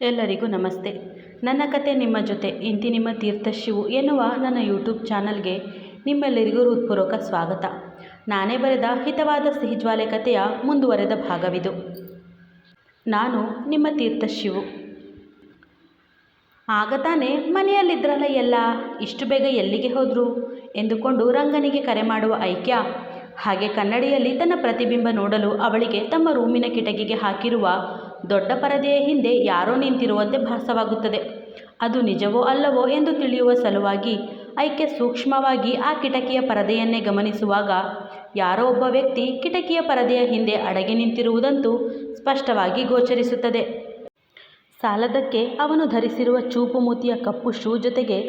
ಎಲ್ಲರಿಗೂ ನಮಸ್ತೆ. ನನ್ನ ಕತೆ ನಿಮ್ಮ ಜೊತೆ, ಇಂತಿ ನಿಮ್ಮ ತೀರ್ಥಶಿವು ಎನ್ನುವ ನನ್ನ ಯೂಟ್ಯೂಬ್ ಚಾನಲ್ಗೆ ನಿಮ್ಮೆಲ್ಲರಿಗೂ ಹೃತ್ಪೂರ್ವಕ ಸ್ವಾಗತ. ನಾನೇ ಬರೆದ ಹಿತವಾದ ಸಿಹಿಜ್ವಾಲೆ ಕಥೆಯ ಮುಂದುವರೆದ ಭಾಗವಿದು. ನಾನು ನಿಮ್ಮ ತೀರ್ಥಶಿವು ಆಗ ತಾನೇ ಮನೆಯಲ್ಲಿದ್ದರಲ್ಲ ಎಲ್ಲ, ಇಷ್ಟು ಬೇಗ ಎಲ್ಲಿಗೆ ಹೋದರು? ಎಂದುಕೊಂಡು ರಂಗನಿಗೆ ಕರೆ ಮಾಡುವ ಐಕ್ಯ, ಹಾಗೆ ಕನ್ನಡಿಯಲ್ಲಿ ತನ್ನ ಪ್ರತಿಬಿಂಬ ನೋಡಲು ಅವಳಿಗೆ ತಮ್ಮ ರೂಮಿನ ಕಿಟಕಿಗೆ ಹಾಕಿರುವ ದೊಡ್ಡ ಪರದೆಯ ಹಿಂದೆ ಯಾರೋ ನಿಂತಿರುವಂತೆ ಭಾಸವಾಗುತ್ತದೆ. ಅದು ನಿಜವೋ ಅಲ್ಲವೋ ಎಂದು ತಿಳಿಯುವ ಸಲುವಾಗಿ ಐಕ್ಯ ಸೂಕ್ಷ್ಮವಾಗಿ ಆ ಕಿಟಕಿಯ ಪರದೆಯನ್ನೇ ಗಮನಿಸುವಾಗ ಯಾರೋ ಒಬ್ಬ ವ್ಯಕ್ತಿ ಕಿಟಕಿಯ ಪರದೆಯ ಹಿಂದೆ ಅಡಗಿ ನಿಂತಿರುವುದಂತೂ ಸ್ಪಷ್ಟವಾಗಿ ಗೋಚರಿಸುತ್ತದೆ. ಸಾಲದಕ್ಕೆ ಅವನು ಧರಿಸಿರುವ ಚೂಪು ಮೂತಿಯ ಕಪ್ಪು ಶೂ ಜೊತೆಗೆ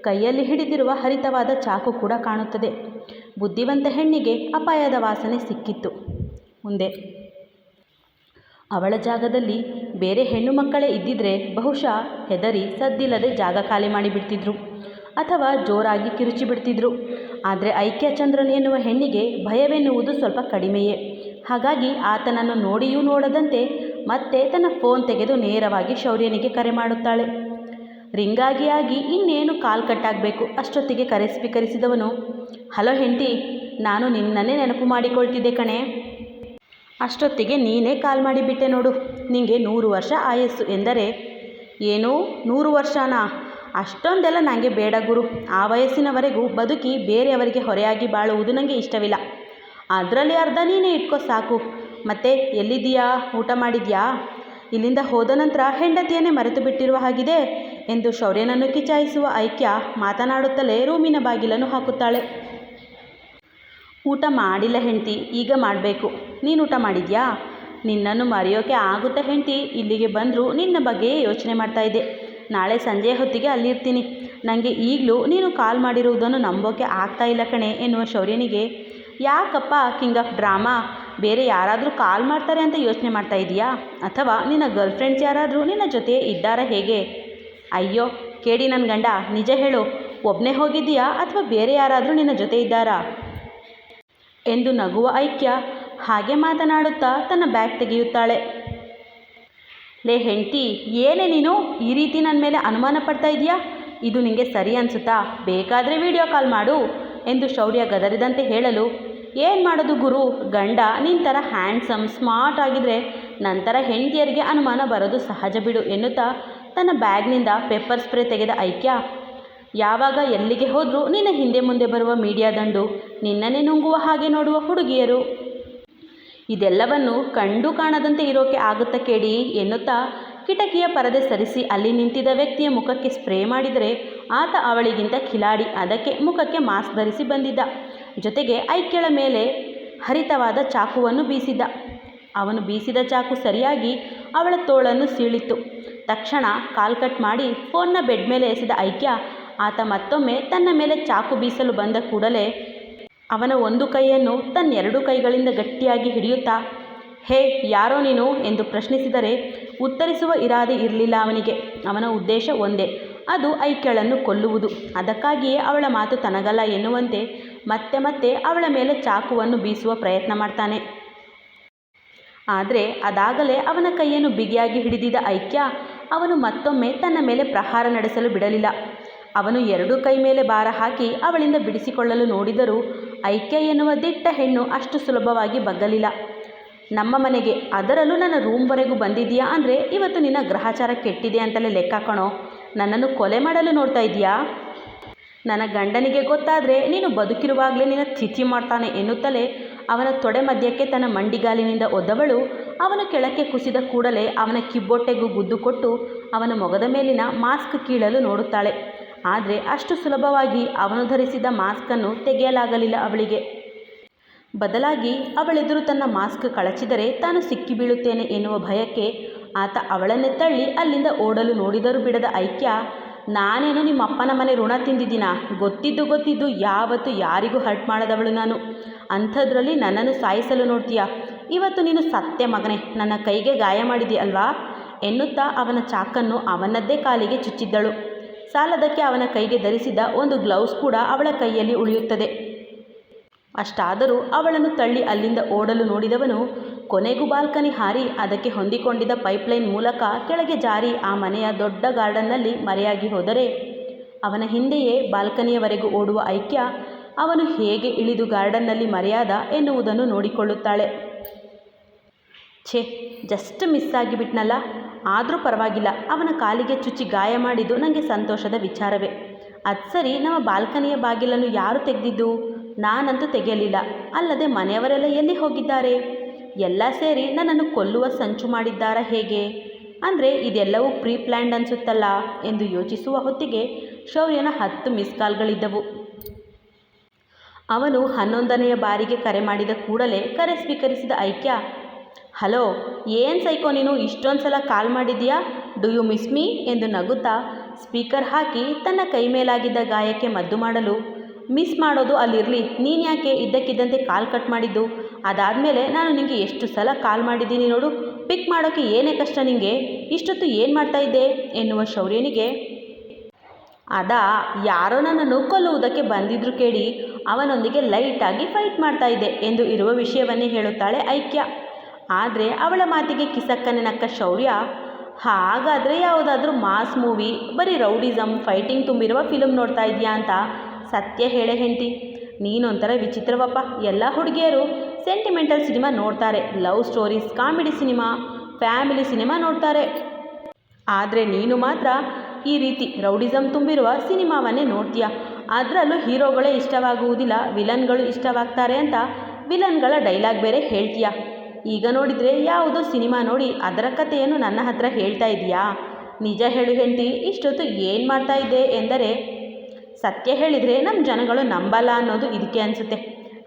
ಕೈಯಲ್ಲಿ ಹಿಡಿದಿರುವ ಹರಿತವಾದ ಚಾಕು ಕೂಡ ಕಾಣುತ್ತದೆ. ಬುದ್ಧಿವಂತ ಹೆಣ್ಣಿಗೆ ಅಪಾಯದ ವಾಸನೆ ಸಿಕ್ಕಿತ್ತು. ಮುಂದೆ ಅವಳ ಜಾಗದಲ್ಲಿ ಬೇರೆ ಹೆಣ್ಣು ಮಕ್ಕಳೇ ಇದ್ದಿದ್ರೆ ಬಹುಶಃ ಹೆದರಿ ಸದ್ದಿಲ್ಲದೆ ಜಾಗ ಖಾಲಿ ಮಾಡಿಬಿಡ್ತಿದ್ರು ಅಥವಾ ಜೋರಾಗಿ ಕಿರುಚಿ ಬಿಡ್ತಿದ್ರು. ಆದರೆ ಐಕ್ಯಚಂದ್ರನ್ ಎನ್ನುವ ಹೆಣ್ಣಿಗೆ ಭಯವೆನ್ನುವುದು ಸ್ವಲ್ಪ ಕಡಿಮೆಯೇ. ಹಾಗಾಗಿ ಆತನನ್ನು ನೋಡಿಯೂ ನೋಡದಂತೆ ಮತ್ತೆ ತನ್ನ ಫೋನ್ ತೆಗೆದು ನೇರವಾಗಿ ಶೌರ್ಯನಿಗೆ ಕರೆ ಮಾಡುತ್ತಾಳೆ. ರಿಂಗಾಗಿ ಆಗಿ ಇನ್ನೇನು ಕಾಲ್ ಕಟ್ಟಾಗಬೇಕು ಅಷ್ಟೊತ್ತಿಗೆ ಕರೆ ಸ್ವೀಕರಿಸಿದವನು, ಹಲೋ ಹೆಂಡತಿ, ನಾನು ನಿನ್ನನ್ನೇ ನೆನಪು ಮಾಡಿಕೊಳ್ತಿದ್ದೆ ಕಣೆ. ಅಷ್ಟೊತ್ತಿಗೆ ನೀನೇ ಕಾಲ್ ಮಾಡಿಬಿಟ್ಟೆ ನೋಡು. ನಿನಗೆ ನೂರು ವರ್ಷ ಆಯಸ್ಸು ಎಂದರೆ ಏನು? ನೂರು ವರ್ಷನಾ? ಅಷ್ಟೊಂದೆಲ್ಲ ನನಗೆ ಬೇಡ ಗುರು. ಆ ವಯಸ್ಸಿನವರೆಗೂ ಬದುಕಿ ಬೇರೆಯವರಿಗೆ ಹೊರೆಯಾಗಿ ಬಾಳುವುದು ನನಗೆ ಇಷ್ಟವಿಲ್ಲ. ಅದರಲ್ಲಿ ಅರ್ಧ ನೀನೇ ಇಟ್ಕೋ ಸಾಕು. ಮತ್ತೆ ಎಲ್ಲಿದ್ದೀಯಾ? ಊಟ ಮಾಡಿದ್ಯಾ? ಇಲ್ಲಿಂದ ಹೋದ ನಂತರ ಹೆಂಡತಿಯನ್ನೇ ಮರೆತು ಬಿಟ್ಟಿರುವ ಹಾಗಿದೆ ಎಂದು ಶೌರ್ಯನನ್ನು ಕಿಚಾಯಿಸುವ ಐಕ್ಯ ಮಾತನಾಡುತ್ತಲೇ ರೂಮಿನ ಬಾಗಿಲನ್ನು ಹಾಕುತ್ತಾಳೆ. ಊಟ ಮಾಡಿಲ್ಲ ಹೆಂಡತಿ, ಈಗ ಮಾಡಬೇಕು. ನೀನು ಊಟ ಮಾಡಿದ್ಯಾ? ನಿನ್ನನ್ನು ಮರೆಯೋಕೆ ಆಗುತ್ತಾ ಹೆಂಡ್ತಿ? ಇಲ್ಲಿಗೆ ಬಂದರೂ ನಿನ್ನ ಬಗ್ಗೆ ಯೋಚನೆ ಮಾಡ್ತಾಯಿದ್ದೆ ನಾಳೆ ಸಂಜೆ ಹೊತ್ತಿಗೆ ಅಲ್ಲಿರ್ತೀನಿ. ನನಗೆ ಈಗಲೂ ನೀನು ಕಾಲ್ ಮಾಡಿರುವುದನ್ನು ನಂಬೋಕೆ ಆಗ್ತಾ ಇಲ್ಲ ಕಣೆ ಎನ್ನುವ ಶೌರ್ಯನಿಗೆ. ಯಾಕಪ್ಪ, ಕಿಂಗ್ ಆಫ್ ಡ್ರಾಮಾ? ಬೇರೆ ಯಾರಾದರೂ ಕಾಲ್ ಮಾಡ್ತಾರೆ ಅಂತ ಯೋಚನೆ ಮಾಡ್ತಾ ಇದೀಯಾ ಅಥವಾ ನಿನ್ನ ಗರ್ಲ್ ಫ್ರೆಂಡ್ಸ್ ಯಾರಾದರೂ ನಿನ್ನ ಜೊತೆ ಇದ್ದಾರಾ ಹೇಗೆ? ಅಯ್ಯೋ, ಕೇಳಿ ನನ್ನ ಗಂಡ, ನಿಜ ಹೇಳು. ಒಬ್ಬನೇ ಹೋಗಿದ್ದೀಯಾ ಅಥವಾ ಬೇರೆ ಯಾರಾದರೂ ನಿನ್ನ ಜೊತೆ ಇದ್ದಾರಾ? ಎಂದು ನಗುವ ಐಕ್ಯ ಹಾಗೆ ಮಾತನಾಡುತ್ತಾ ತನ್ನ ಬ್ಯಾಗ್ ತೆಗೆಯುತ್ತಾಳೆ. ಲೇ ಹೆಂಡ್ತಿ, ಏನೇ ನೀನು ಈ ರೀತಿ ನನ್ನ ಮೇಲೆ ಅನುಮಾನ ಪಡ್ತಾ ಇದೆಯಾ ಇದು ನಿಮಗೆ ಸರಿ ಅನಿಸುತ್ತಾ? ಬೇಕಾದರೆ ವಿಡಿಯೋ ಕಾಲ್ ಮಾಡು ಎಂದು ಶೌರ್ಯ ಗದರಿದಂತೆ ಹೇಳಲು, ಏನು ಮಾಡೋದು ಗುರು? ಗಂಡ ನಿನ್ನ ಥರ ಹ್ಯಾಂಡ್ಸಮ್, ಸ್ಮಾರ್ಟ್ ಆಗಿದ್ರೆ ನಂತರ ಹೆಂಡತಿಯರಿಗೆ ಅನುಮಾನ ಬರೋದು ಸಹಜ ಬಿಡು ಎನ್ನುತ್ತಾ ತನ್ನ ಬ್ಯಾಗ್ನಿಂದ ಪೆಪ್ಪರ್ ಸ್ಪ್ರೇ ತೆಗೆದ ಐಕ್ಯ. ಯಾವಾಗ ಎಲ್ಲಿಗೆ ಹೋದರೂ ನಿನ್ನ ಹಿಂದೆ ಮುಂದೆ ಬರುವ ಮೀಡಿಯಾ ದಂಡು ನಿನ್ನನ್ನೇ ನುಂಗುವ ಹಾಗೆ ನೋಡುವ ಹುಡುಗಿಯರು. ಇದೆಲ್ಲವನ್ನು ಕಂಡು ಕಾಣದಂತೆ ಇರೋಕೆ ಆಗುತ್ತಾ ಕೇಳಿ ಎನ್ನುತ್ತಾ ಕಿಟಕಿಯ ಪರದೆ ಸರಿಸಿ ಅಲ್ಲಿ ನಿಂತಿದ್ದ ವ್ಯಕ್ತಿಯ ಮುಖಕ್ಕೆ ಸ್ಪ್ರೇ ಮಾಡಿದರೆ ಆತ ಅವಳಿಗಿಂತ ಖಿಲಾಡಿ ಅದಕ್ಕೆ ಮುಖಕ್ಕೆ ಮಾಸ್ಕ್ ಧರಿಸಿ ಬಂದಿದ್ದ. ಜೊತೆಗೆ ಐಕ್ಯಳ ಮೇಲೆ ಹರಿತವಾದ ಚಾಕುವನ್ನು ಬೀಸಿದ್ದ. ಅವನು ಬೀಸಿದ ಚಾಕು ಸರಿಯಾಗಿ ಅವಳ ತೋಳನ್ನು ಸೀಳಿತ್ತು. ತಕ್ಷಣ ಕಾಲ್ ಕಟ್ ಮಾಡಿ ಫೋನ್ನ ಬೆಡ್ ಮೇಲೆ ಎಸೆದ ಐಕ್ಯ ಆತ ಮತ್ತೊಮ್ಮೆ ತನ್ನ ಮೇಲೆ ಚಾಕು ಬೀಸಲು ಬಂದ ಕೂಡಲೇ ಅವನ ಒಂದು ಕೈಯನ್ನು ತನ್ನೆರಡು ಕೈಗಳಿಂದ ಗಟ್ಟಿಯಾಗಿ ಹಿಡಿಯುತ್ತಾ, ಹೇ, ಯಾರೋ ನೀನು? ಎಂದು ಪ್ರಶ್ನಿಸಿದರೆ ಉತ್ತರಿಸುವ ಇರಾದೆ ಇರಲಿಲ್ಲ ಅವನಿಗೆ. ಅವನ ಉದ್ದೇಶ ಒಂದೇ, ಅದು ಐಕ್ಯಳನ್ನು ಕೊಲ್ಲುವುದು. ಅದಕ್ಕಾಗಿಯೇ ಅವಳ ಮಾತು ತನಗಲ್ಲ ಎನ್ನುವಂತೆ ಮತ್ತೆ ಮತ್ತೆ ಅವಳ ಮೇಲೆ ಚಾಕುವನ್ನು ಬೀಸುವ ಪ್ರಯತ್ನ ಮಾಡ್ತಾನೆ. ಆದರೆ ಅದಾಗಲೇ ಅವನ ಕೈಯನ್ನು ಬಿಗಿಯಾಗಿ ಹಿಡಿದಿದ್ದ ಐಕ್ಯ ಅವನು ಮತ್ತೊಮ್ಮೆ ತನ್ನ ಮೇಲೆ ಪ್ರಹಾರ ನಡೆಸಲು ಬಿಡಲಿಲ್ಲ. ಅವನು ಎರಡೂ ಕೈ ಮೇಲೆ ಭಾರ ಹಾಕಿ ಅವಳಿಂದ ಬಿಡಿಸಿಕೊಳ್ಳಲು ನೋಡಿದರೂ ಐಕ್ಯ ಎನ್ನುವ ದಿಟ್ಟ ಹೆಣ್ಣು ಅಷ್ಟು ಸುಲಭವಾಗಿ ಬಗ್ಗಲಿಲ್ಲ. ನಮ್ಮ ಮನೆಗೆ ಅದರಲ್ಲೂ ನನ್ನ ರೂಮ್ವರೆಗೂ ಬಂದಿದೆಯಾ ಅಂದರೆ ಇವತ್ತು ನಿನ್ನ ಗ್ರಹಚಾರ ಕೆಟ್ಟಿದೆ ಅಂತಲೇ ಲೆಕ್ಕ ಕಣೋ. ನನ್ನನ್ನು ಕೊಲೆ ಮಾಡಲು ನೋಡ್ತಾ ಇದೆಯಾ ನನ್ನ ಗಂಡನಿಗೆ ಗೊತ್ತಾದರೆ ನೀನು ಬದುಕಿರುವಾಗಲೇ ನಿನ್ನ ತಿಥಿ ಮಾಡ್ತಾನೆ ಎನ್ನುತ್ತಲೇ ಅವನ ತೊಡೆ ಮಧ್ಯಕ್ಕೆ ತನ್ನ ಮಂಡಿಗಾಲಿನಿಂದ ಒದ್ದವಳು ಅವನು ಕೆಳಕ್ಕೆ ಕುಸಿದ ಕೂಡಲೇ ಅವನ ಕಿಬ್ಬೊಟ್ಟೆಗೂ ಗುದ್ದು ಕೊಟ್ಟು ಅವನ ಮೊಗದ ಮೇಲಿನ ಮಾಸ್ಕ್ ಕೀಳಲು ನೋಡುತ್ತಾಳೆ. ಆದರೆ ಅಷ್ಟು ಸುಲಭವಾಗಿ ಅವನು ಧರಿಸಿದ ಮಾಸ್ಕನ್ನು ತೆಗೆಯಲಾಗಲಿಲ್ಲ ಅವಳಿಗೆ. ಬದಲಾಗಿ ಅವಳೆದುರು ತನ್ನ ಮಾಸ್ಕ್ ಕಳಚಿದರೆ ತಾನು ಸಿಕ್ಕಿಬೀಳುತ್ತೇನೆ ಎನ್ನುವ ಭಯಕ್ಕೆ ಆತ ಅವಳನ್ನೇ ತಳ್ಳಿ ಅಲ್ಲಿಂದ ಓಡಲು ನೋಡಿದರೂ ಬಿಡದ ಐಕ್ಯ, ನಾನೇನು ನಿಮ್ಮ ಅಪ್ಪನ ಮನೆ ಋಣ ತಿಂದಿದ್ದೀನಾ? ಗೊತ್ತಿದ್ದು ಗೊತ್ತಿದ್ದು ಯಾವತ್ತು ಯಾರಿಗೂ ಹರ್ಟ್ ಮಾಡದವಳು ನಾನು. ಅಂಥದ್ರಲ್ಲಿ ನನ್ನನ್ನು ಸಾಯಿಸಲು ನೋಡ್ತೀಯಾ? ಇವತ್ತು ನೀನು ಸತ್ಯ ಮಗನೇ, ನನ್ನ ಕೈಗೆ ಗಾಯ ಮಾಡಿದಿ ಅಲ್ವಾ? ಎನ್ನುತ್ತಾ ಅವನ ಚಾಕನ್ನು ಅವನದ್ದೇ ಕಾಲಿಗೆ ಚುಚ್ಚಿದ್ದಳು. ಸಾಲದಕ್ಕೆ ಅವನ ಕೈಗೆ ಧರಿಸಿದ ಒಂದು ಗ್ಲೌಸ್ ಕೂಡ ಅವಳ ಕೈಯಲ್ಲಿ ಉಳಿಯುತ್ತದೆ. ಅಷ್ಟಾದರೂ ಅವಳನ್ನು ತಳ್ಳಿ ಅಲ್ಲಿಂದ ಓಡಲು ನೋಡಿದವನು, ಕೊನೆಗೂ ಬಾಲ್ಕನಿ ಹಾರಿ ಅದಕ್ಕೆ ಹೊಂದಿಕೊಂಡಿದ್ದ ಪೈಪ್ಲೈನ್ ಮೂಲಕ ಕೆಳಗೆ ಜಾರಿ ಆ ಮನೆಯ ದೊಡ್ಡ ಗಾರ್ಡನ್ನಲ್ಲಿ ಮರೆಯಾಗಿ ಹೋದರೆ, ಅವನ ಹಿಂದೆಯೇ ಬಾಲ್ಕನಿಯವರೆಗೂ ಓಡುವ ಐಕ್ಯ ಅವನು ಹೇಗೆ ಇಳಿದು ಗಾರ್ಡನ್ನಲ್ಲಿ ಮರೆಯಾದ ಎನ್ನುವುದನ್ನು ನೋಡಿಕೊಳ್ಳುತ್ತಾಳೆ. ಛೇ ಜಸ್ಟ್ ಮಿಸ್ ಆಗಿಬಿಟ್ನಲ್ಲ. ಆದರೂ ಪರವಾಗಿಲ್ಲ, ಅವನ ಕಾಲಿಗೆ ಚುಚ್ಚಿ ಗಾಯ ಮಾಡಿದ್ದು ನನಗೆ ಸಂತೋಷದ ವಿಚಾರವೇ. ಅದು ಸರಿ, ನಮ್ಮ ಬಾಲ್ಕನಿಯ ಬಾಗಿಲನ್ನು ಯಾರು ತೆಗೆದಿದ್ದು? ನಾನಂತೂ ತೆಗೆಯಲಿಲ್ಲ. ಅಲ್ಲದೆ ಮನೆಯವರೆಲ್ಲ ಎಲ್ಲಿ ಹೋಗಿದ್ದಾರೆ? ಎಲ್ಲ ಸೇರಿ ನನ್ನನ್ನು ಕೊಲ್ಲುವ ಸಂಚು ಮಾಡಿದ್ದಾರಾ ಹೇಗೆ? ಅಂದರೆ, ಇದೆಲ್ಲವೂ ಪ್ರೀ ಪ್ಲ್ಯಾಂಡ್ ಅನಿಸುತ್ತಲ್ಲ ಎಂದು ಯೋಚಿಸುವ ಹೊತ್ತಿಗೆ ಶೌರ್ಯನ ಹತ್ತು ಮಿಸ್ ಕಾಲ್ಗಳಿದ್ದವು ಅವನು ಹನ್ನೊಂದನೆಯ ಬಾರಿಗೆ ಕರೆ ಮಾಡಿದ ಕೂಡಲೇ ಕರೆ ಸ್ವೀಕರಿಸಿದ ಐಕ್ಯ ಹಲೋ, ಏನು ಸೈಕೋ ನೀನು? ಇಷ್ಟೊಂದು ಸಲ ಕಾಲ್ ಮಾಡಿದ್ಯಾ? ಡು ಯು ಮಿಸ್ ಮೀ ಎಂದು ನಗುತ್ತಾ ಸ್ಪೀಕರ್ ಹಾಕಿ ತನ್ನ ಕೈ ಮೇಲಾಗಿದ್ದ ಗಾಯಕ್ಕೆ ಮದ್ದು ಮಾಡಲು. ಮಿಸ್ ಮಾಡೋದು ಅಲ್ಲಿರಲಿ, ನೀನು ಯಾಕೆ ಇದ್ದಕ್ಕಿದ್ದಂತೆ ಕಾಲ್ ಕಟ್ ಮಾಡಿದ್ದು? ಅದಾದಮೇಲೆ ನಾನು ನಿನಗೆ ಎಷ್ಟು ಸಲ ಕಾಲ್ ಮಾಡಿದ್ದೀನಿ ನೋಡು ಪಿಕ್ ಮಾಡೋಕ್ಕೆ ಏನೇ ಕಷ್ಟ ನಿನಗೆ ಇಷ್ಟೊತ್ತು ಏನು ಮಾಡ್ತಾ ಇದ್ದೆ? ಎನ್ನುವ ಶೌರ್ಯನಿಗೆ. ಅದಾ, ಯಾರೋ ನನ್ನನ್ನು ಕೊಲ್ಲುವುದಕ್ಕೆ ಬಂದಿದ್ರು ಕೇಳಿ ಅವನೊಂದಿಗೆ ಲೈಟಾಗಿ ಫೈಟ್ ಮಾಡ್ತಾ ಇದ್ದೆ ಎಂದು ಇರುವ ವಿಷಯವನ್ನೇ ಹೇಳುತ್ತಾಳೆ ಐಕ್ಯ. ಆದರೆ ಅವಳ ಮಾತಿಗೆ ಕಿಸಕ್ಕನೆ ನಕ್ಕ ಶೌರ್ಯ. ಹಾಗಾದರೆ ಯಾವುದಾದ್ರೂ ಮಾಸ್ ಮೂವಿ, ಬರೀ ರೌಡಿಸಮ್ ಫೈಟಿಂಗ್ ತುಂಬಿರುವ ಫಿಲಮ್ ನೋಡ್ತಾ ಇದೆಯಾ ಅಂತ ಸತ್ಯ ಹೇಳೆ ಹೆಂಡತಿ. ನೀನೊಂಥರ ವಿಚಿತ್ರವಪ್ಪ. ಎಲ್ಲ ಹುಡುಗಿಯರು ಸೆಂಟಿಮೆಂಟಲ್ ಸಿನಿಮಾ ನೋಡ್ತಾರೆ. Love stories, comedy cinema, family cinema ನೋಡ್ತಾರೆ. ಆದರೆ ನೀನು ಮಾತ್ರ ಈ ರೀತಿ ರೌಡಿಸಮ್ ತುಂಬಿರುವ ಸಿನಿಮಾವನ್ನೇ ನೋಡ್ತೀಯ? ಅದರಲ್ಲೂ ಹೀರೋಗಳೇ ಇಷ್ಟವಾಗುವುದಿಲ್ಲ, ವಿಲನ್ಗಳು ಇಷ್ಟವಾಗ್ತಾರೆ ಅಂತ ವಿಲನ್ಗಳ ಡೈಲಾಗ್ ಬೇರೆ ಹೇಳ್ತೀಯ? ಈಗ ನೋಡಿದರೆ ಯಾವುದೋ ಸಿನಿಮಾ ನೋಡಿ ಅದರ ಕಥೆಯನ್ನು ನನ್ನ ಹತ್ರ ಹೇಳ್ತಾ ಇದೆಯಾ? ನಿಜ ಹೇಳು ಹೆಂಡತಿ, ಇಷ್ಟೊತ್ತು ಏನು ಮಾಡ್ತಾ ಇದ್ದೆ ಎಂದರೆ, ಸತ್ಯ ಹೇಳಿದರೆ ನಮ್ಮ ಜನಗಳು ನಂಬಲ್ಲ ಅನ್ನೋದು ಇದಕ್ಕೆ ಅನಿಸುತ್ತೆ.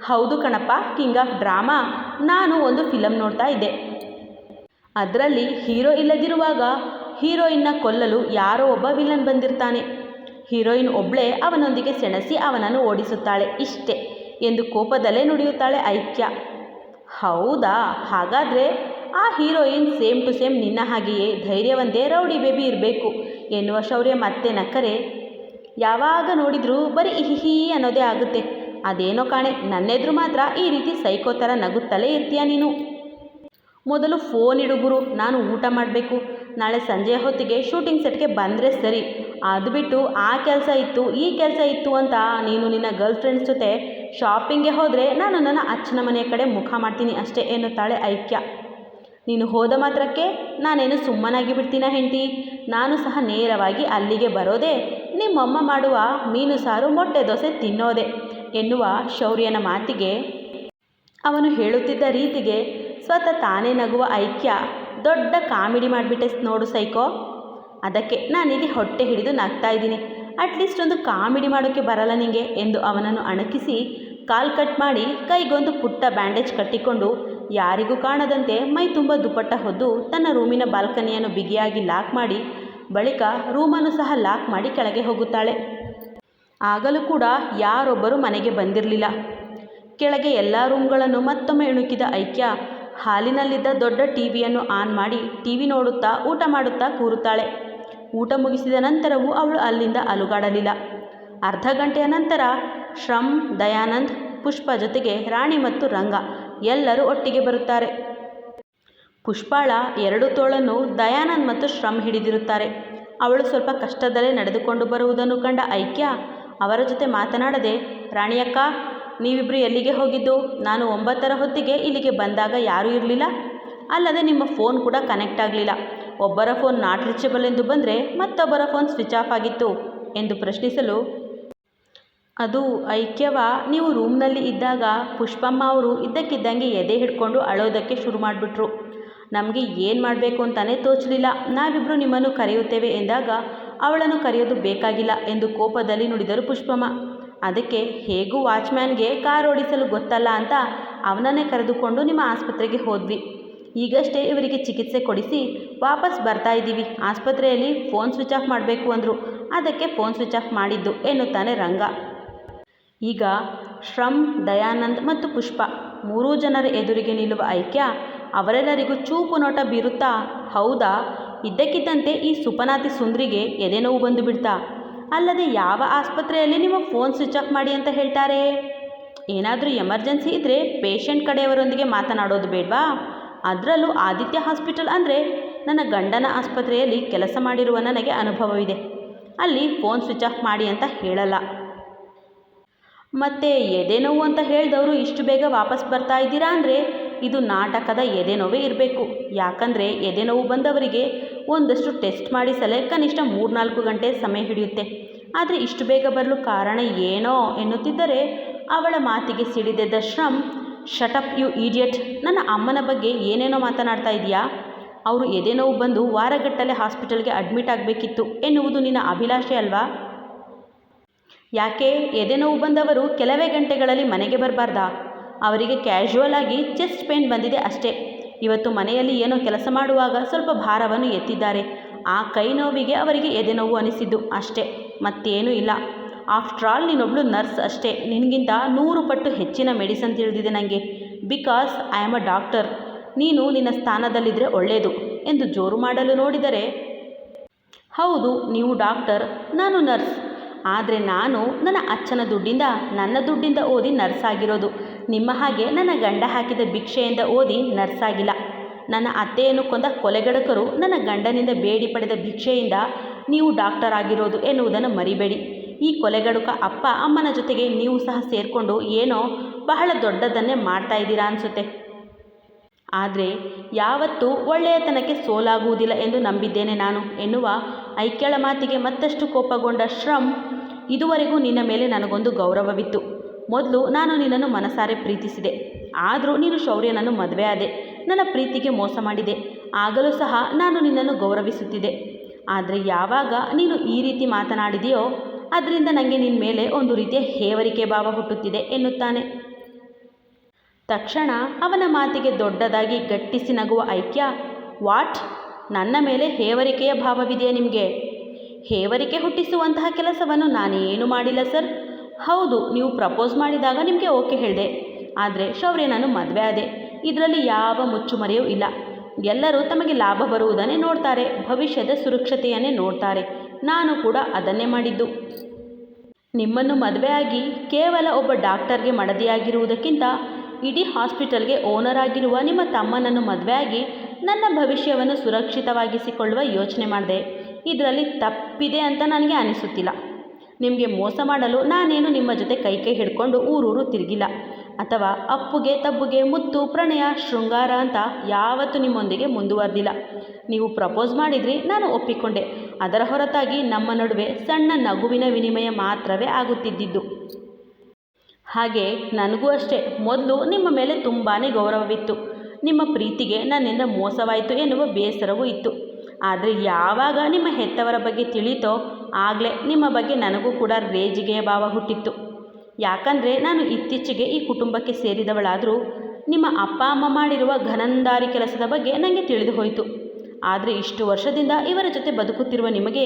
ಹೌದು ಕಣಪ್ಪ, ಕಿಂಗ್ ಆಫ್ ಡ್ರಾಮಾ, ನಾನು ಒಂದು ಫಿಲಮ್ ನೋಡ್ತಾ ಇದ್ದೆ. ಅದರಲ್ಲಿ ಹೀರೋ ಇಲ್ಲದಿರುವಾಗ ಹೀರೋಯಿನ್ನ ಕೊಲ್ಲಲು ಯಾರೋ ಒಬ್ಬ ವಿಲನ್ ಬಂದಿರ್ತಾನೆ. ಹೀರೋಯಿನ್ ಒಬ್ಬಳೇ ಅವನೊಂದಿಗೆ ಸೆಣಸಿ ಅವನನ್ನು ಓಡಿಸುತ್ತಾಳೆ, ಇಷ್ಟೇ. ಎಂದು ಕೋಪದಲ್ಲೇ ನುಡಿಯುತ್ತಾಳೆ ಐಕ್ಯ. ಹೌದಾ? ಹಾಗಾದರೆ ಆ ಹೀರೋಯಿನ್ ಸೇಮ್ ಟು ಸೇಮ್ ನಿನ್ನ ಹಾಗೆಯೇ ಧೈರ್ಯವಂತೆ ರೌಡಿ ಬೇಬಿ ಇರಬೇಕು ಎನ್ನುವ ಶೌರ್ಯ ಮತ್ತೆ ನಕ್ಕರೆ. ಯಾವಾಗ ನೋಡಿದರೂ ಬರೀ ಇಹಿಹಿ ಅನ್ನೋದೇ ಆಗುತ್ತೆ. ಅದೇನೋ ಕಾಣೆ, ನನ್ನೆದುರು ಮಾತ್ರ ಈ ರೀತಿ ಸೈಕೋ ಥರ ನಗುತ್ತಲೇ ಇರ್ತೀಯ ನೀನು? ಮೊದಲು ಫೋನ್ ಇಡುಗುರು ನಾನು ಊಟ ಮಾಡಬೇಕು. ನಾಳೆ ಸಂಜೆ ಹೊತ್ತಿಗೆ ಶೂಟಿಂಗ್ ಸೆಟ್ಗೆ ಬಂದರೆ ಸರಿ. ಅದು ಬಿಟ್ಟು ಆ ಕೆಲಸ ಇತ್ತು, ಈ ಕೆಲಸ ಇತ್ತು ಅಂತ ನೀನು ನಿನ್ನ ಗರ್ಲ್ ಫ್ರೆಂಡ್ಸ್ ಜೊತೆ ಶಾಪಿಂಗ್ಗೆ ಹೋದರೆ ನಾನು ನನ್ನ ಅಚ್ಚನ ಮನೆಯ ಕಡೆ ಮುಖ ಮಾಡ್ತೀನಿ ಅಷ್ಟೇ ಎನ್ನುತ್ತಾಳೆ ಐಕ್ಯ. ನೀನು ಹೋದ ಮಾತ್ರಕ್ಕೆ ನಾನೇನು ಸುಮ್ಮನಾಗಿ ಬಿಡ್ತೀನ ಹೆಂಡತಿ? ನಾನು ಸಹ ನೇರವಾಗಿ ಅಲ್ಲಿಗೆ ಬರೋದೇ, ನಿಮ್ಮಮ್ಮ ಮಾಡುವ ಮೀನು ಸಾರು, ಮೊಟ್ಟೆ ದೋಸೆ ತಿನ್ನೋದೆ ಎನ್ನುವ ಶೌರ್ಯನ ಮಾತಿಗೆ ಅವನು ಹೇಳುತ್ತಿದ್ದ ರೀತಿಗೆ ಸ್ವತಃ ತಾನೇ ನಗುವ ಐಕ್ಯ ದೊಡ್ಡ ಕಾಮಿಡಿ ಮಾಡಿಬಿಟ್ಟೆ ನೋಡು ಸೈಕೋ. ಅದಕ್ಕೆ ನಾನಿಲ್ಲಿ ಹೊಟ್ಟೆ ಹಿಡಿದು ನಗ್ತಾ ಇದ್ದೀನಿ. ಅಟ್ಲೀಸ್ಟ್ ಒಂದು ಕಾಮಿಡಿ ಮಾಡೋಕ್ಕೆ ಬರಲ್ಲ ನಿಂಗೆ ಎಂದು ಅವನನ್ನು ಅಣಕಿಸಿ ಕಾಲ್ ಕಟ್ ಮಾಡಿ ಕೈಗೊಂದು ಪುಟ್ಟ ಬ್ಯಾಂಡೇಜ್ ಕಟ್ಟಿಕೊಂಡು ಯಾರಿಗೂ ಕಾಣದಂತೆ ಮೈ ತುಂಬ ದುಪ್ಪಟ್ಟ ಹೊದ್ದು ತನ್ನ ರೂಮಿನ ಬಾಲ್ಕನಿಯನ್ನು ಬಿಗಿಯಾಗಿ ಲಾಕ್ ಮಾಡಿ ಬಳಿಕ ರೂಮನ್ನು ಸಹ ಲಾಕ್ ಮಾಡಿ ಕೆಳಗೆ ಹೋಗುತ್ತಾಳೆ. ಆಗಲೂ ಕೂಡ ಯಾರೊಬ್ಬರು ಮನೆಗೆ ಬಂದಿರಲಿಲ್ಲ. ಕೆಳಗೆ ಎಲ್ಲ ರೂಮ್ಗಳನ್ನು ಮತ್ತೊಮ್ಮೆ ಇಣುಕಿದ ಐಕ್ಯ ಹಾಲಿನಲ್ಲಿದ್ದ ದೊಡ್ಡ ಟಿವಿಯನ್ನು ಆನ್ ಮಾಡಿ ಟಿವಿ ನೋಡುತ್ತಾ ಊಟ ಮಾಡುತ್ತಾ ಕೂರುತ್ತಾಳೆ. ಊಟ ಮುಗಿಸಿದ ನಂತರವೂ ಅವಳು ಅಲ್ಲಿಂದ ಅಲುಗಾಡಲಿಲ್ಲ. ಅರ್ಧ ಗಂಟೆಯ ನಂತರ ಶ್ರಮ್, ದಯಾನಂದ್, ಪುಷ್ಪ ಜೊತೆಗೆ ರಾಣಿ ಮತ್ತು ರಂಗ ಎಲ್ಲರೂ ಒಟ್ಟಿಗೆ ಬರುತ್ತಾರೆ. ಪುಷ್ಪಾಳ ಎರಡು ತೋಳನ್ನು ದಯಾನಂದ್ ಮತ್ತು ಶ್ರಮ್ ಹಿಡಿದಿರುತ್ತಾರೆ. ಅವಳು ಸ್ವಲ್ಪ ಕಷ್ಟದಲ್ಲೇ ನಡೆದುಕೊಂಡು ಬರುವುದನ್ನು ಕಂಡ ಐಕ್ಯ ಅವರ ಜೊತೆ ಮಾತನಾಡದೆ, ರಾಣಿಯಕ್ಕ ನೀವಿಬ್ಬರು ಎಲ್ಲಿಗೆ ಹೋಗಿದ್ದು? ನಾನು ಒಂಬತ್ತರ ಹೊತ್ತಿಗೆ ಇಲ್ಲಿಗೆ ಬಂದಾಗ ಯಾರೂ ಇರಲಿಲ್ಲ. ಅಲ್ಲದೆ ನಿಮ್ಮ ಫೋನ್ ಕೂಡ ಕನೆಕ್ಟ್ ಆಗಲಿಲ್ಲ. ಒಬ್ಬರ ಫೋನ್ ನಾಟ್ ರೀಚಬಲ್ ಎಂದು ಬಂದರೆ ಮತ್ತೊಬ್ಬರ ಫೋನ್ ಸ್ವಿಚ್ ಆಫ್ ಆಗಿತ್ತು ಎಂದು ಪ್ರಶ್ನಿಸಲು, ಅದು ಐಕ್ಯವ? ನೀವು ರೂಮ್ನಲ್ಲಿ ಇದ್ದಾಗ ಪುಷ್ಪಮ್ಮ ಅವರು ಇದ್ದಕ್ಕಿದ್ದಂಗೆ ಎದೆ ಹಿಡ್ಕೊಂಡು ಅಳೋದಕ್ಕೆ ಶುರು ಮಾಡಿಬಿಟ್ರು. ನಮಗೆ ಏನು ಮಾಡಬೇಕು ಅಂತಾನೆ ತೋಚಲಿಲ್ಲ. ನಾವಿಬ್ಬರು ನಿಮ್ಮನ್ನು ಕರೆಯುತ್ತೇವೆ ಎಂದಾಗ ಅವಳನ್ನು ಕರೆಯೋದು ಬೇಕಾಗಿಲ್ಲ ಎಂದು ಕೋಪದಲ್ಲಿ ನುಡಿದರು ಪುಷ್ಪಮ್ಮ. ಅದಕ್ಕೆ, ಹೇಗೂ ವಾಚ್ಮ್ಯಾನ್ಗೆ ಕಾರ್ ಓಡಿಸಲು ಗೊತ್ತಲ್ಲ ಅಂತ ಅವನನ್ನೇ ಕರೆದುಕೊಂಡು ನಿಮ್ಮ ಆಸ್ಪತ್ರೆಗೆ ಹೋದ್ವಿ. ಈಗಷ್ಟೇ ಇವರಿಗೆ ಚಿಕಿತ್ಸೆ ಕೊಡಿಸಿ ವಾಪಸ್ ಬರ್ತಾ ಇದ್ದೀವಿ. ಆಸ್ಪತ್ರೆಯಲ್ಲಿ ಫೋನ್ ಸ್ವಿಚ್ ಆಫ್ ಮಾಡಬೇಕು ಅಂದರು. ಅದಕ್ಕೆ ಫೋನ್ ಸ್ವಿಚ್ ಆಫ್ ಮಾಡಿದ್ದು ಎನ್ನುತ್ತಾನೆ ರಂಗ. ಈಗ ಶ್ರಮ್, ದಯಾನಂದ್ ಮತ್ತು ಪುಷ್ಪ ಮೂರೂ ಜನರ ಎದುರಿಗೆ ನಿಲ್ಲುವ ಐಕ್ಯ ಅವರೆಲ್ಲರಿಗೂ ಚೂಪು ನೋಟ ಬೀರುತ್ತಾ, ಹೌದಾ? ಇದ್ದಕ್ಕಿದ್ದಂತೆ ಈ ಸುಪನಾತಿ ಸುಂದ್ರಿಗೆ ಎದೆನೋವು ಬಂದು ಬಿಡ್ತಾ, ಅಲ್ಲದೆ ಯಾವ ಆಸ್ಪತ್ರೆಯಲ್ಲಿ ನಿಮ್ಮ ಫೋನ್ ಸ್ವಿಚ್ ಆಫ್ ಮಾಡಿ ಅಂತ ಹೇಳ್ತಾರೆ? ಏನಾದರೂ ಎಮರ್ಜೆನ್ಸಿ ಇದ್ದರೆ ಪೇಷಂಟ್ ಕಡೆಯವರೊಂದಿಗೆ ಮಾತನಾಡೋದು ಬೇಡವಾ? ಅದರಲ್ಲೂ ಆದಿತ್ಯ ಹಾಸ್ಪಿಟಲ್ ಅಂದರೆ ನನ್ನ ಗಂಡನ ಆಸ್ಪತ್ರೆಯಲ್ಲಿ ಕೆಲಸ ಮಾಡಿರುವ ನನಗೆ ಅನುಭವವಿದೆ. ಅಲ್ಲಿ ಫೋನ್ ಸ್ವಿಚ್ ಆಫ್ ಮಾಡಿ ಅಂತ ಹೇಳಲ್ಲ. ಮತ್ತು ಎದೆನೋವು ಅಂತ ಹೇಳಿದವರು ಇಷ್ಟು ಬೇಗ ವಾಪಸ್ ಬರ್ತಾ ಇದ್ದೀರಾ ಅಂದರೆ ಇದು ನಾಟಕದ ಎದೆನೋವೇ ಇರಬೇಕು. ಯಾಕಂದರೆ ಎದೆನೋವು ಬಂದವರಿಗೆ ಒಂದಷ್ಟು ಟೆಸ್ಟ್ ಮಾಡಿಸಲೇ ಕನಿಷ್ಠ ಮೂರ್ನಾಲ್ಕು ಗಂಟೆ ಸಮಯ ಹಿಡಿಯುತ್ತೆ. ಆದರೆ ಇಷ್ಟು ಬೇಗ ಬರಲು ಕಾರಣ ಏನೋ ಎನ್ನುತ್ತಿದ್ದರೆ ಅವಳ ಮಾತಿಗೆ ಸಿಡಿದೆದ್ದ Shram shut up you idiot ನನ್ನ ಅಮ್ಮನ ಬಗ್ಗೆ ಏನೇನೋ ಮಾತನಾಡ್ತಾ ಇದೆಯಾ? ಅವರು ಎದೆನೋವು ಬಂದು ವಾರಗಟ್ಟಲೆ ಹಾಸ್ಪಿಟಲ್ಗೆ ಅಡ್ಮಿಟ್ ಆಗಬೇಕಿತ್ತು ಎನ್ನುವುದು ನಿನ್ನ ಅಭಿಲಾಷೆ ಅಲ್ವಾ? ಯಾಕೆ? ಎದೆನೋವು ಬಂದವರು ಕೆಲವೇ ಗಂಟೆಗಳಲ್ಲಿ ಮನೆಗೆ ಬರಬಾರ್ದಾ? ಅವರಿಗೆ ಕ್ಯಾಶುವಲ್ ಆಗಿ ಚೆಸ್ಟ್ ಪೇನ್ ಬಂದಿದೆ ಅಷ್ಟೇ. ಇವತ್ತು ಮನೆಯಲ್ಲಿ ಏನೋ ಕೆಲಸ ಮಾಡುವಾಗ ಸ್ವಲ್ಪ ಭಾರವನ್ನು ಎತ್ತಿದ್ದಾರೆ. ಆ ಕೈ ನೋವಿಗೆ ಅವರಿಗೆ ಎದೆನೋವು ಅನಿಸಿದ್ದು ಅಷ್ಟೇ, ಮತ್ತೇನೂ ಇಲ್ಲ. ಆಫ್ಟರ್ ಆಲ್ ನೀನೊಬ್ಳು ನರ್ಸ್ ಅಷ್ಟೇ. ನಿನಗಿಂತ ನೂರು ಪಟ್ಟು ಹೆಚ್ಚಿನ ಮೆಡಿಸನ್ ತಿಳಿದಿದೆ ನನಗೆ because I am a doctor ನೀನು ನಿನ್ನ ಸ್ಥಾನದಲ್ಲಿದ್ದರೆ ಒಳ್ಳೆಯದು ಎಂದು ಜೋರು ಮಾಡಲು ನೋಡಿದರೆ, ಹೌದು, ನೀವು ಡಾಕ್ಟರ್, ನಾನು ನರ್ಸ್. ಆದರೆ ನಾನು ನನ್ನ ಅಚ್ಚನ ದುಡ್ಡಿಂದ, ನನ್ನ ದುಡ್ಡಿಂದ ಓದಿ ನರ್ಸ್ ಆಗಿರೋದು. ನಿಮ್ಮ ಹಾಗೆ ನನ್ನ ಗಂಡ ಹಾಕಿದ ಭಿಕ್ಷೆಯಿಂದ ಓದಿ ನರ್ಸ್ ಆಗಿಲ್ಲ. ನನ್ನ ಅತ್ತೆಯನ್ನು ಕೊಂದ ಕೊಲೆಗಡಕರು ನನ್ನ ಗಂಡನಿಂದ ಬೇಡಿ ಪಡೆದ ಭಿಕ್ಷೆಯಿಂದ ನೀವು ಡಾಕ್ಟರ್ ಆಗಿರೋದು ಎನ್ನುವುದನ್ನು ಮರಿಬೇಡಿ. ಈ ಕೊಲೆಗಡುಕ ಅಪ್ಪ, ಅಮ್ಮನ ಜೊತೆಗೆ ನೀವು ಸಹ ಸೇರಿಕೊಂಡು ಏನೋ ಬಹಳ ದೊಡ್ಡದನ್ನೇ ಮಾಡ್ತಾ ಇದ್ದೀರಾ ಅನಿಸುತ್ತೆ. ಆದರೆ ಯಾವತ್ತೂ ಒಳ್ಳೆಯತನಕ್ಕೆ ಸೋಲಾಗುವುದಿಲ್ಲ ಎಂದು ನಂಬಿದ್ದೇನೆ ನಾನು ಎನ್ನುವ ಐಕ್ಯಳ ಮಾತಿಗೆ ಮತ್ತಷ್ಟು ಕೋಪಗೊಂಡ ಶ್ರಮ್ ಇದುವರೆಗೂ ನಿನ್ನ ಮೇಲೆ ನನಗೊಂದು ಗೌರವವಿತ್ತು. ಮೊದಲು ನಾನು ನಿನ್ನನ್ನು ಮನಸಾರೆ ಪ್ರೀತಿಸಿದೆ. ಆದರೂ ನೀನು ಶೌರ್ಯನನ್ನು ಮದುವೆ ಆದೆ. ನನ್ನ ಪ್ರೀತಿಗೆ ಮೋಸ ಮಾಡಿದೆ. ಆಗಲೂ ಸಹ ನಾನು ನಿನ್ನನ್ನು ಗೌರವಿಸುತ್ತಿದೆ. ಆದರೆ ಯಾವಾಗ ನೀನು ಈ ರೀತಿ ಮಾತನಾಡಿದೆಯೋ, ಅದರಿಂದ ನನಗೆ ನಿನ್ನ ಮೇಲೆ ಒಂದು ರೀತಿಯ ಹೇವರಿಕೆ ಭಾವ ಹುಟ್ಟುತ್ತಿದೆ ಎನ್ನುತ್ತಾನೆ. ತಕ್ಷಣ ಅವನ ಮಾತಿಗೆ ದೊಡ್ಡದಾಗಿ ಗಟ್ಟಿಸಿ ನಗುವ ಐಕ್ಯ, ವಾಟ್? ನನ್ನ ಮೇಲೆ ಹೇವರಿಕೆಯ ಭಾವವಿದೆಯಾ ನಿಮಗೆ? ಹೇವರಿಕೆ ಹುಟ್ಟಿಸುವಂತಹ ಕೆಲಸವನ್ನು ನಾನೇನು ಮಾಡಿಲ್ಲ ಸರ್? ಹೌದು, ನೀವು ಪ್ರಪೋಸ್ ಮಾಡಿದಾಗ ನಿಮಗೆ ಓಕೆ ಹೇಳಿದೆ. ಆದರೆ ಶೌರ್ಯ ನಾನು ಮದುವೆ ಆದೆ. ಇದರಲ್ಲಿ ಯಾವ ಮುಚ್ಚುಮರೆಯೂ ಇಲ್ಲ. ಎಲ್ಲರೂ ತಮಗೆ ಲಾಭ ಬರುವುದನ್ನೇ ನೋಡ್ತಾರೆ, ಭವಿಷ್ಯದ ಸುರಕ್ಷತೆಯನ್ನೇ ನೋಡ್ತಾರೆ. ನಾನು ಕೂಡ ಅದನ್ನೇ ಮಾಡಿದ್ದು. ನಿಮ್ಮನ್ನು ಮದುವೆಯಾಗಿ ಕೇವಲ ಒಬ್ಬ ಡಾಕ್ಟರ್ಗೆ ಮಡದಿಯಾಗಿರುವುದಕ್ಕಿಂತ ಇಡೀ ಹಾಸ್ಪಿಟಲ್ಗೆ ಓನರ್ ಆಗಿರುವ ನಿಮ್ಮ ತಮ್ಮನನ್ನು ಮದುವೆಯಾಗಿ ನನ್ನ ಭವಿಷ್ಯವನ್ನು ಸುರಕ್ಷಿತವಾಗಿಸಿಕೊಳ್ಳುವ ಯೋಚನೆ ಮಾಡಿದೆ. ಇದರಲ್ಲಿ ತಪ್ಪಿದೆ ಅಂತ ನನಗೆ ಅನಿಸುತ್ತಿಲ್ಲ. ನಿಮಗೆ ಮೋಸ ಮಾಡಲು ನಾನೇನು ನಿಮ್ಮ ಜೊತೆ ಕೈ ಕೈ ಹಿಡ್ಕೊಂಡು ಊರೂರು ತಿರುಗಿಲ್ಲ. ಅಥವಾ ಅಪ್ಪುಗೆ, ತಬ್ಬುಗೆ, ಮುತ್ತು, ಪ್ರಣಯ, ಶೃಂಗಾರ ಅಂತ ಯಾವತ್ತೂ ನಿಮ್ಮೊಂದಿಗೆ ಮುಂದುವರೆದಿಲ್ಲ. ನೀವು ಪ್ರಪೋಸ್ ಮಾಡಿದ್ರಿ, ನಾನು ಒಪ್ಪಿಕೊಂಡೆ. ಅದರ ಹೊರತಾಗಿ ನಮ್ಮ ನಡುವೆ ಸಣ್ಣ ನಗುವಿನ ವಿನಿಮಯ ಮಾತ್ರವೇ ಆಗುತ್ತಿದ್ದಿದ್ದು. ಹಾಗೆ ನನಗೂ ಅಷ್ಟೇ. ಮೊದಲು ನಿಮ್ಮ ಮೇಲೆ ತುಂಬಾ ಗೌರವವಿತ್ತು. ನಿಮ್ಮ ಪ್ರೀತಿಗೆ ನನ್ನಿಂದ ಮೋಸವಾಯಿತು ಎನ್ನುವ ಬೇಸರವೂ ಇತ್ತು. ಆದರೆ ಯಾವಾಗ ನಿಮ್ಮ ಹೆತ್ತವರ ಬಗ್ಗೆ ತಿಳಿತೋ ಆಗಲೇ ನಿಮ್ಮ ಬಗ್ಗೆ ನನಗೂ ಕೂಡ ರೇಜಿಗೆಯ ಭಾವ ಹುಟ್ಟಿತ್ತು. ಯಾಕಂದರೆ ನಾನು ಇತ್ತೀಚೆಗೆ ಈ ಕುಟುಂಬಕ್ಕೆ ಸೇರಿದವಳಾದರೂ ನಿಮ್ಮ ಅಪ್ಪ, ಅಮ್ಮ ಮಾಡಿರುವ ಘನಂದಾರಿ ಕೆಲಸದ ಬಗ್ಗೆ ನನಗೆ ತಿಳಿದು ಹೋಯಿತು. ಆದರೆ ಇಷ್ಟು ವರ್ಷದಿಂದ ಇವರ ಜೊತೆ ಬದುಕುತ್ತಿರುವ ನಿಮಗೆ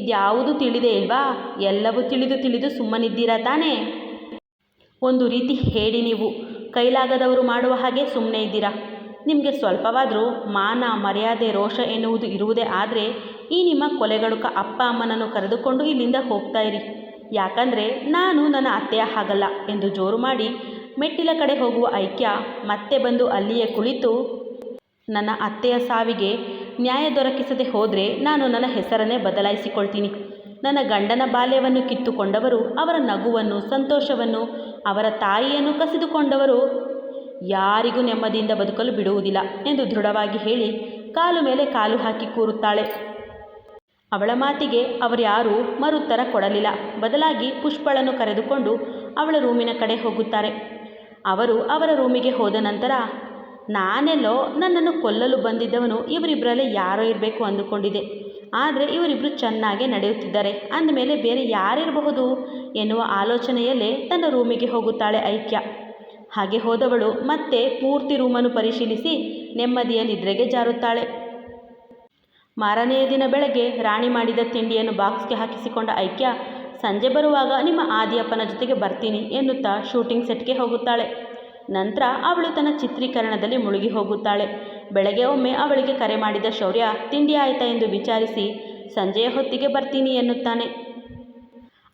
ಇದ್ಯಾವುದು ತಿಳಿದೇ ಇಲ್ವಾ? ಎಲ್ಲವೂ ತಿಳಿದು ತಿಳಿದು ಸುಮ್ಮನಿದ್ದೀರಾ ತಾನೇ? ಒಂದು ರೀತಿ ಹೇಳಿ ನೀವು. ಕೈಲಾಗದವರು ಮಾಡುವ ಹಾಗೆ ಸುಮ್ಮನೆ ಇದ್ದೀರಾ? ನಿಮಗೆ ಸ್ವಲ್ಪವಾದರೂ ಮಾನ, ಮರ್ಯಾದೆ, ರೋಷ ಎನ್ನುವುದು ಇರುವುದೇ ಆದರೆ ಈ ನಿಮ್ಮ ಕೊಲೆಗಡುಕ ಅಪ್ಪ ಅಮ್ಮನನ್ನು ಕರೆದುಕೊಂಡು ಇಲ್ಲಿಂದ ಹೋಗ್ತಾ ಇರಿ. ಯಾಕಂದರೆ ನಾನು ನನ್ನ ಅತ್ತೆಯ ಹಾಗಲ್ಲ ಎಂದು ಜೋರು ಮಾಡಿ ಮೆಟ್ಟಿಲ ಕಡೆ ಹೋಗುವ ಐಕ್ಯ ಮತ್ತೆ ಬಂದು ಅಲ್ಲಿಯೇ ಕುಳಿತು ನನ್ನ ಅತ್ತೆಯ ಸಾವಿಗೆ ನ್ಯಾಯ ದೊರಕಿಸದೆ ಹೋದರೆ ನಾನು ನನ್ನ ಹೆಸರನ್ನೇ ಬದಲಾಯಿಸಿಕೊಳ್ತೀನಿ. ನನ್ನ ಗಂಡನ ಬಾಲ್ಯವನ್ನು ಕಿತ್ತುಕೊಂಡವರು ಅವರ ನಗುವನ್ನು, ಸಂತೋಷವನ್ನು ಅವರ ತಾಯಿಯನ್ನು ಕಸಿದುಕೊಂಡವರು ಯಾರಿಗೂ ನೆಮ್ಮದಿಯಿಂದ ಬದುಕಲು ಬಿಡುವುದಿಲ್ಲ ಎಂದು ದೃಢವಾಗಿ ಹೇಳಿ ಕಾಲು ಮೇಲೆ ಕಾಲು ಹಾಕಿ ಕೂರುತ್ತಾಳೆ. ಅವಳ ಮಾತಿಗೆ ಅವರ್ಯಾರೂ ಮರುತ್ತರ ಕೊಡಲಿಲ್ಲ. ಬದಲಾಗಿ ಪುಷ್ಪಳನ್ನು ಕರೆದುಕೊಂಡು ಅವಳ ರೂಮಿನ ಕಡೆ ಹೋಗುತ್ತಾರೆ. ಅವರು ಅವರ ರೂಮಿಗೆ ಹೋದ ನಂತರ, ನಾನೆಲ್ಲೋ ನನ್ನನ್ನು ಕೊಲ್ಲಲು ಬಂದಿದ್ದವನು ಇವರಿಬ್ಬರಲ್ಲೇ ಯಾರೋ ಇರಬೇಕು ಅಂದುಕೊಂಡಿದ್ದೆ. ಆದರೆ ಇವರಿಬ್ಬರು ಚೆನ್ನಾಗೇ ನಡೆಯುತ್ತಿದ್ದಾರೆ. ಅಂದಮೇಲೆ ಬೇರೆ ಯಾರಿರಬಹುದು ಎನ್ನುವ ಆಲೋಚನೆಯಲ್ಲೇ ತನ್ನ ರೂಮಿಗೆ ಹೋಗುತ್ತಾಳೆ ಐಕ್ಯ. ಹಾಗೆ ಹೋದವಳು ಮತ್ತೆ ಪೂರ್ತಿ ರೂಮನ್ನು ಪರಿಶೀಲಿಸಿ ನೆಮ್ಮದಿಯ ನಿದ್ರೆಗೆ ಜಾರುತ್ತಾಳೆ. ಮಾರನೆಯ ದಿನ ಬೆಳಗ್ಗೆ ರಾಣಿ ಮಾಡಿದ ತಿಂಡಿಯನ್ನು ಬಾಕ್ಸ್ಗೆ ಹಾಕಿಸಿಕೊಂಡ ಐಕ್ಯ, ಸಂಜೆ ಬರುವಾಗ ನಿಮ್ಮ ಆದಿಯಪ್ಪನ ಜೊತೆಗೆ ಬರ್ತೀನಿ ಎನ್ನುತ್ತಾ ಶೂಟಿಂಗ್ ಸೆಟ್ಗೆ ಹೋಗುತ್ತಾಳೆ. ನಂತರ ಅವಳು ತನ್ನ ಚಿತ್ರೀಕರಣದಲ್ಲಿ ಮುಳುಗಿ ಹೋಗುತ್ತಾಳೆ. ಬೆಳಗ್ಗೆ ಒಮ್ಮೆ ಅವಳಿಗೆ ಕರೆ ಮಾಡಿದ ಶೌರ್ಯ, ತಿಂಡಿ ಆಯಿತಾ ಎಂದು ವಿಚಾರಿಸಿ, ಸಂಜೆಯ ಹೊತ್ತಿಗೆ ಬರ್ತೀನಿ ಎನ್ನುತ್ತಾನೆ.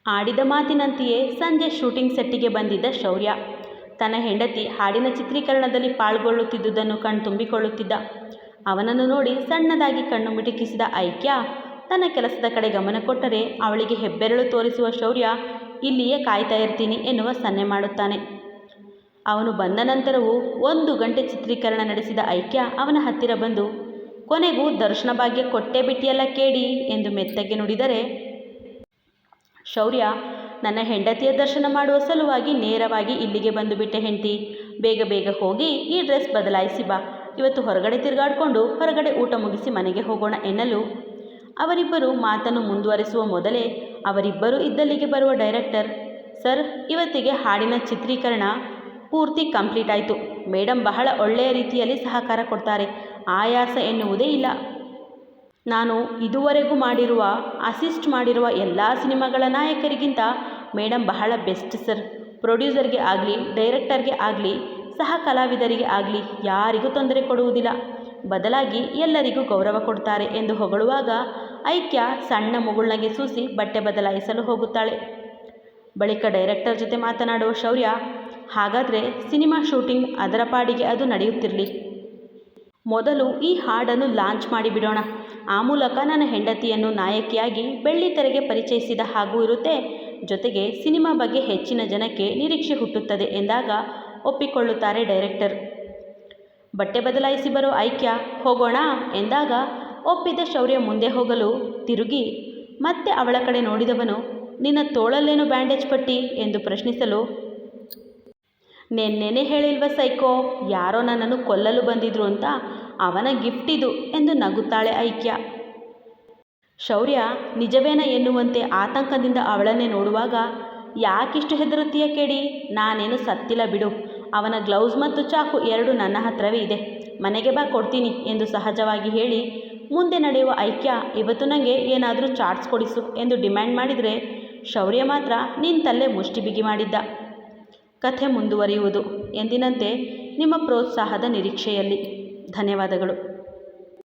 ಆಡಿದ ಮಾತಿನಂತೆಯೇ ಸಂಜೆ ಶೂಟಿಂಗ್ ಸೆಟ್ಟಿಗೆ ಬಂದಿದ್ದ ಶೌರ್ಯ. ತನ್ನ ಹೆಂಡತಿ ಹಾಡಿನ ಚಿತ್ರೀಕರಣದಲ್ಲಿ ಪಾಲ್ಗೊಳ್ಳುತ್ತಿದ್ದುದನ್ನು ಕಣ್ತುಂಬಿಕೊಳ್ಳುತ್ತಿದ್ದ ಅವನನ್ನು ನೋಡಿ ಸಣ್ಣದಾಗಿ ಕಣ್ಣು ಮಿಟುಕಿಸಿದ ಐಕ್ಯ, ತನ್ನ ಕೆಲಸದ ಕಡೆ ಗಮನ ಕೊಟ್ಟರೆ ಅವಳಿಗೆ ಹೆಬ್ಬೆರಳು ತೋರಿಸುವ ಶೌರ್ಯ, ಇಲ್ಲಿಯೇ ಕಾಯ್ತಾ ಇರ್ತೀನಿ ಎನ್ನುವ ಸನ್ನೆ ಮಾಡುತ್ತಾನೆ. ಅವನು ಬಂದ ನಂತರವೂ ಒಂದು ಗಂಟೆ ಚಿತ್ರೀಕರಣ ನಡೆಸಿದ ಐಕ್ಯ ಅವನ ಹತ್ತಿರ ಬಂದು, ಕೊನೆಗೂ ದರ್ಶನ ಭಾಗ್ಯ ಕೊಟ್ಟೇ ಬಿಟ್ಟಿಯಲ್ಲ ಕೇಳಿ ಎಂದು ಮೆತ್ತಗೆ ನುಡಿದರೆ, ಶೌರ್ಯ, ನನ್ನ ಹೆಂಡತಿಯ ದರ್ಶನ ಮಾಡುವ ಸಲುವಾಗಿ ನೇರವಾಗಿ ಇಲ್ಲಿಗೆ ಬಂದು ಬಿಟ್ಟೆ ಹೆಂಡತಿ. ಬೇಗ ಬೇಗ ಹೋಗಿ ಈ ಡ್ರೆಸ್ ಬದಲಾಯಿಸಿ ಬಾ. ಇವತ್ತು ಹೊರಗಡೆ ತಿರುಗಾಡಿಕೊಂಡು ಹೊರಗಡೆ ಊಟ ಮುಗಿಸಿ ಮನೆಗೆ ಹೋಗೋಣ ಎನ್ನಲು. ಅವರಿಬ್ಬರು ಮಾತನ್ನು ಮುಂದುವರಿಸುವ ಮೊದಲೇ ಅವರಿಬ್ಬರು ಇದ್ದಲ್ಲಿಗೆ ಬರುವ ಡೈರೆಕ್ಟರ್, ಸರ್, ಇವತ್ತಿಗೆ ಹಾಡಿನ ಚಿತ್ರೀಕರಣ ಪೂರ್ತಿ ಕಂಪ್ಲೀಟ್ ಆಯಿತು. ಮೇಡಮ್ ಬಹಳ ಒಳ್ಳೆಯ ರೀತಿಯಲ್ಲಿ ಸಹಕಾರ ಕೊಡ್ತಾರೆ. ಆಯಾಸ ಎನ್ನುವುದೇ ಇಲ್ಲ. ನಾನು ಇದುವರೆಗೂ ಮಾಡಿರುವ, ಅಸಿಸ್ಟ್ ಮಾಡಿರುವ ಎಲ್ಲ ಸಿನಿಮಾಗಳ ನಾಯಕರಿಗಿಂತ ಮೇಡಮ್ ಬಹಳ ಬೆಸ್ಟ್ ಸರ್. ಪ್ರೊಡ್ಯೂಸರ್ಗೆ ಆಗಲಿ, ಡೈರೆಕ್ಟರ್ಗೆ ಆಗಲಿ, ಸಹ ಕಲಾವಿದರಿಗೆ ಆಗಲಿ ಯಾರಿಗೂ ತೊಂದರೆ ಕೊಡುವುದಿಲ್ಲ. ಬದಲಾಗಿ ಎಲ್ಲರಿಗೂ ಗೌರವ ಕೊಡ್ತಾರೆ ಎಂದು ಹೊಗಳುವಾಗ ಐಕ್ಯ ಸಣ್ಣ ಮುಗುಳ್ನಗೆ ಸೂಸಿ ಬಟ್ಟೆ ಬದಲಾಯಿಸಲು ಹೋಗುತ್ತಾಳೆ. ಬಳಿಕ ಡೈರೆಕ್ಟರ್ ಜೊತೆ ಮಾತನಾಡುವ ಶೌರ್ಯ ಹಾಗಾದರೆ ಸಿನಿಮಾ ಶೂಟಿಂಗ್ ಅದರ ಪಾಡಿಗೆ ಅದು ನಡೆಯುತ್ತಿರಲಿ. ಮೊದಲು ಈ ಹಾಡನ್ನು ಲಾಂಚ್ ಮಾಡಿಬಿಡೋಣ. ಆ ಮೂಲಕ ನನ್ನ ಹೆಂಡತಿಯನ್ನು ನಾಯಕಿಯಾಗಿ ಬೆಳ್ಳಿ ತೆರೆಗೆ ಪರಿಚಯಿಸಿದ ಹಾಗೂ ಇರುತ್ತೆ. ಜೊತೆಗೆ ಸಿನಿಮಾ ಬಗ್ಗೆ ಹೆಚ್ಚಿನ ಜನಕ್ಕೆ ನಿರೀಕ್ಷೆ ಹುಟ್ಟುತ್ತದೆ ಎಂದಾಗ ಒಪ್ಪಿಕೊಳ್ಳುತ್ತಾರೆ ಡೈರೆಕ್ಟರ್. ಬಟ್ಟೆ ಬದಲಾಯಿಸಿ ಬರೋ ಐಕ್ಯ ಹೋಗೋಣ ಎಂದಾಗ ಒಪ್ಪಿದ ಶೌರ್ಯ ಮುಂದೆ ಹೋಗಲು ತಿರುಗಿ, ಮತ್ತೆ ಅವಳ ಕಡೆ ನೋಡಿದವನು, ನಿನ್ನ ತೋಳಲ್ಲೇನು ಬ್ಯಾಂಡೇಜ್ ಪಟ್ಟಿ? ಎಂದು ಪ್ರಶ್ನಿಸಲು ನೆನ್ನೆನೇ ಹೇಳಿಲ್ವ ಸೈಕೋ, ಯಾರೋ ನನ್ನನ್ನು ಕೊಲ್ಲಲು ಬಂದಿದ್ರು ಅಂತ? ಅವನ ಗಿಫ್ಟ್ ಇದು ಎಂದು ನಗುತ್ತಾಳೆ ಐಕ್ಯ. ಶೌರ್ಯ, ನಿಜವೇನ ಎನ್ನುವಂತೆ ಆತಂಕದಿಂದ ಅವಳನ್ನೇ ನೋಡುವಾಗ, ಯಾಕಿಷ್ಟು ಹೆದರುತ್ತೀಯ ಕೇಳಿ? ನಾನೇನು ಸತ್ತಿಲ್ಲ ಬಿಡು. ಅವನ ಗ್ಲೌಸ್ ಮತ್ತು ಚಾಕು ಎರಡು ನನ್ನ ಹತ್ರವೇ ಇದೆ. ಮನೆಗೆ ಬಾ, ಕೊಡ್ತೀನಿ ಎಂದು ಸಹಜವಾಗಿ ಹೇಳಿ, ಮುಂದೆ ನಡೆಯುವ ಐಕ್ಯ, ಇವತ್ತು ನನಗೆ ಏನಾದರೂ ಚಾಟ್ಸ್ ಕೊಡಿಸು ಎಂದು ಡಿಮ್ಯಾಂಡ್ ಮಾಡಿದರೆ, ಶೌರ್ಯ ಮಾತ್ರ ನಿಂತಲ್ಲೇ ಮುಷ್ಟಿ ಬಿಗಿ ಮಾಡಿದ್ದ. ಕಥೆ ಮುಂದುವರಿಯುವುದು ಎಂದಿನಂತೆ ನಿಮ್ಮ ಪ್ರೋತ್ಸಾಹದ ನಿರೀಕ್ಷೆಯಲ್ಲಿ. ಧನ್ಯವಾದಗಳು.